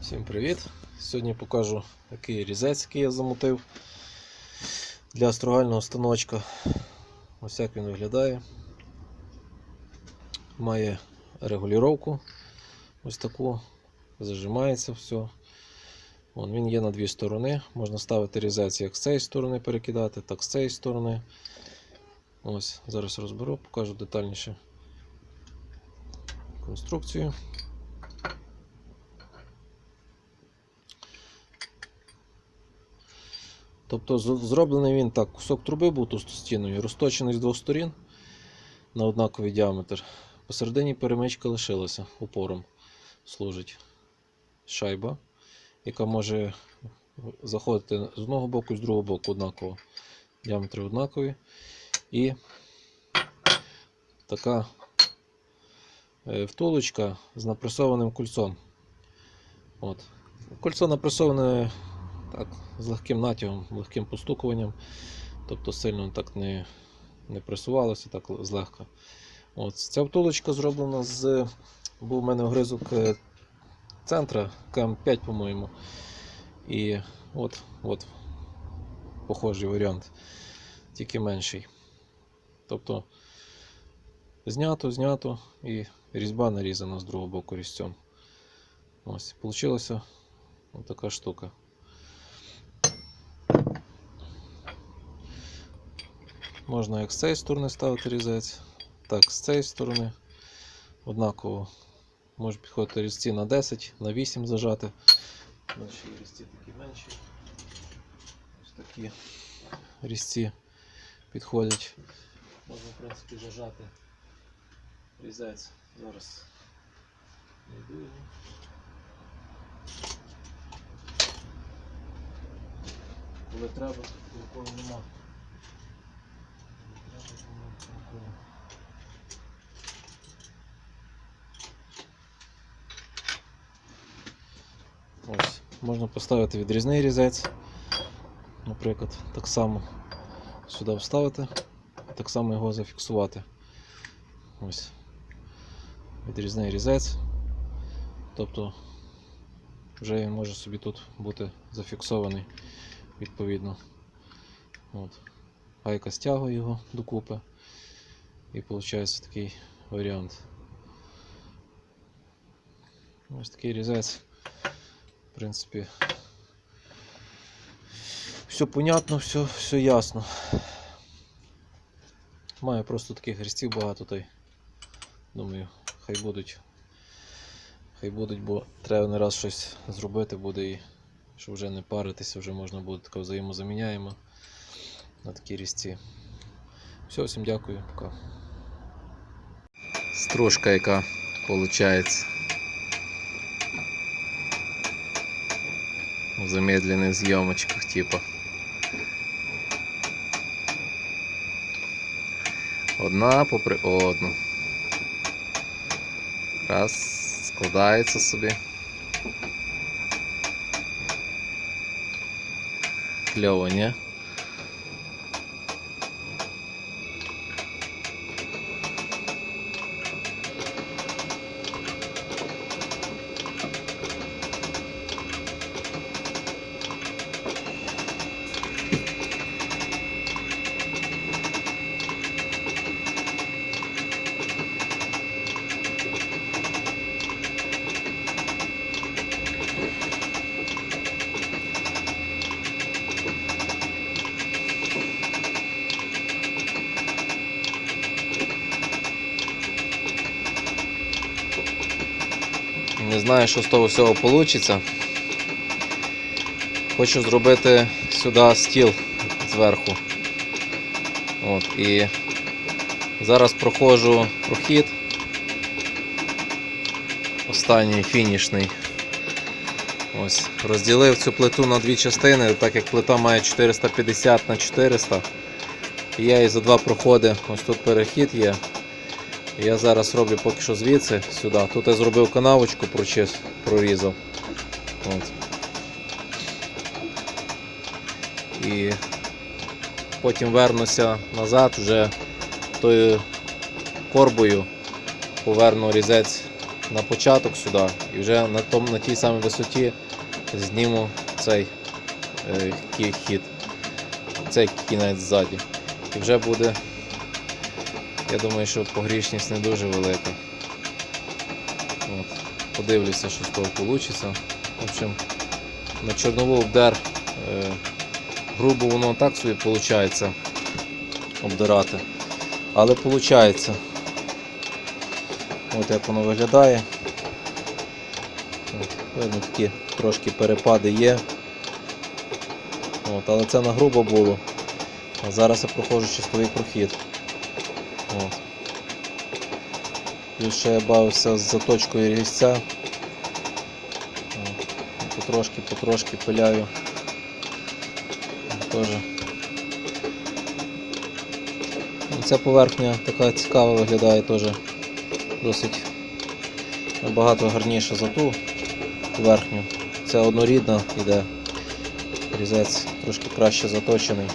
Всім привіт! Сьогодні покажу такий різець, який я замутив для стругального станочка. Ось як він виглядає. Має регулювання ось таку, зажимається все. Вон, він є на дві сторони. Можна ставити різець як з цієї сторони перекидати, так з цієї сторони. Ось, зараз розберу, покажу детальніше конструкцію. Тобто зроблений він так, кусок труби був товстостіною, розточений з двох сторін на однаковий діаметр. Посередині перемичка лишилася, опором служить шайба, яка може заходити з одного боку і з другого боку однаково. Діаметри однакові. І така е, втулочка з напресованим кольцом. От. Кольцо напресоване так, з легким натягом, легким постукуванням. Тобто сильно так не, не пресувалося, так злегка. От. Ця втулочка зроблена з. Був у мене огризок е, центра КМ5, по-моєму. І от, от похожий варіант, тільки менший. Тобто знято, знято і різьба нарізана з другого боку різцем. Ось, получилася така штука. Можна як з цієї сторони ставити різець, так з цієї сторони. Однаково може підходити різці на 10, на 8 зажати. Наші різці такі менші. Ось такі різці підходять. Можна, в принципі, зажати різець. Зараз знайду його. Коли треба, ніколи нема. Ось, можна поставити відрізний різець, наприклад, так само сюди вставити так само його зафіксувати. Ось відрізний різець. Тобто вже він може собі тут бути зафіксований відповідно. От. Гайка стягує його докупи і виходить такий варіант. Ось такий різець. В принципі, все понятно, все, все ясно. Маю просто таких різців багато та й думаю, хай будуть. Хай будуть, бо треба не раз щось зробити буде і щоб вже не паритися, вже можна буде таке взаємозаміняємо на такі різці. Все, всім дякую, пока. Стружка, яка виходить. В замедлених зйомочках, типа. Одна попри одну. Раз, складається собі. Кльово, ні? Не знаю, що з того всього вийде. Хочу зробити сюди стіл зверху. От, і зараз проходжу прохід. Останній фінішний. Ось, розділив цю плиту на дві частини, так як плита має 450 на 400. І я її за два проходи, ось тут перехід є. Я зараз роблю поки що звідси сюди. Тут я зробив канавочку, прочис, прорізав. От. І потім вернуся назад вже тою корбою, поверну різець на початок сюди і вже на, том, на тій самій висоті зніму цей е, хід, цей кінець ззаді. І вже буде, я думаю, що погрішність не дуже велика. От. Подивлюся, що з того вийде. В общем, на чорнову обдер е, грубо воно так собі виходить обдирати. Але виходить. От як воно виглядає. Видно, такі трошки перепади є. От, але це на грубо було. А зараз я проходжу чистовий прохід. Плюс ще я бавився з заточкою різця. Потрошки, потрошки пиляю. Ну, Ця поверхня така цікава виглядає теж досить набагато гарніше за ту поверхню. Це однорідна йде. Різець трошки краще заточений.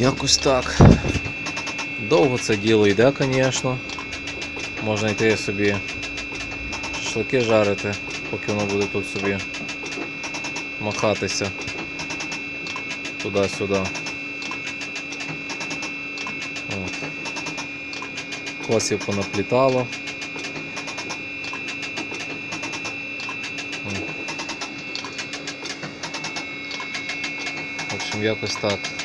Якось так. Довго це діло йде, звісно. Можна йти собі шашлики жарити, поки воно буде тут собі махатися туди-сюди. Косів понаплітало. В общем, якось так.